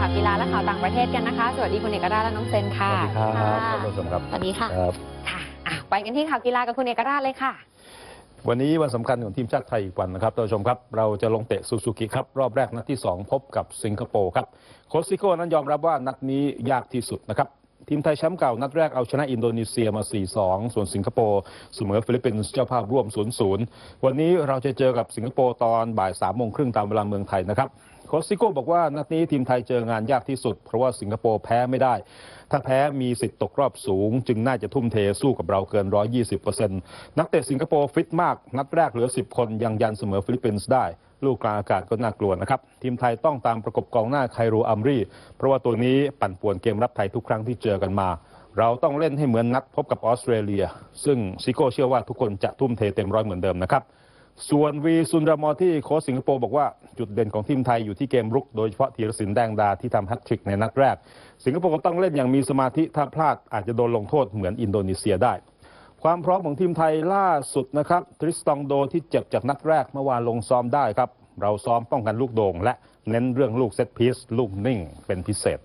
ข่าวกีฬาและข่าวต่างประเทศกันนะคะ สวัสดีคุณเอกราชและน้องเซนสค่ะวัสดีครับค่ะท่านผู้ชมครับสวัสดีค่ะครับค่ะอะไปกันที่ข่าวกีฬากับคุณเอกราชเลยค่ะ วันนี้วันสำคัญของทีมชาติไทยอีกวันนะครับท่านผู้ชมครับ เราจะลงเตะซูซูกิครับรอบแรกนัดที่ 2 พบกับสิงคโปร์ครับโคชซิโก้นั้นยอมรับว่านัดนี้ยากที่สุดนะครับทีมไทยแชมป์เก่านัดแรกเอาชนะอินโดนีเซียมา 4-2 ส่วนสิงคโปร์เสมอฟิลิปปินส์เจ้าภาพร่วม 0-0 วันนี้เราจะเจอกับสิงคโปร์ตอนบ่าย3โมงครึ่งตามเวลาเมืองไทยนะครับ โคชซิโก้บอกว่านัดนี้ทีมไทยเจองานยากที่สุด เพราะว่าสิงคโปร์แพ้ไม่ได้ ถ้าแพ้มีสิทธิ์ตกรอบสูง จึงน่าจะทุ่มเทสู้กับเราเกิน 120%นักเตะสิงคโปร์ฟิตมาก นัดแรกเหลือ 10 คนยังยันเสมอฟิลิปปินส์ได้ลูกกลางอากาศก็น่ากลัวนะครับ ทีมไทยต้องตามประกบกองหน้าไครูอัมรีเพราะว่าตัวนี้ปั่นป่วนเกมรับไทยทุกครั้งที่เจอกันมา เราต้องเล่นให้เหมือนนัดพบกับออสเตรเลีย ซึ่งซิโก้เชื่อว่าทุกคนจะทุ่มเทเต็มร้อยเหมือนเดิมนะครับ ส่วนวีซุนรามอที่โค้ชสิงคโปร์บอกว่าจุดเด่นของทีมไทยอยู่ที่เกมรุกโดยเฉพาะธีรศิลป์แดงดาที่ทำแฮตทริกในนัดแรก สิงคโปร์ก็ต้องเล่นอย่างมีสมาธิถ้าพลาดอาจจะโดนลงโทษเหมือนอินโดนีเซียได้ ความพร้อมของทีมไทยล่าสุดนะครับทริสตองโดที่เจ็บจากนัดแรกเมื่อวานลงซ้อมได้ครับ เราซ้อมป้องกันลูกโด่งและเน้นเรื่องลูกเซตพีซลูกนิ่งเป็นพิเศษ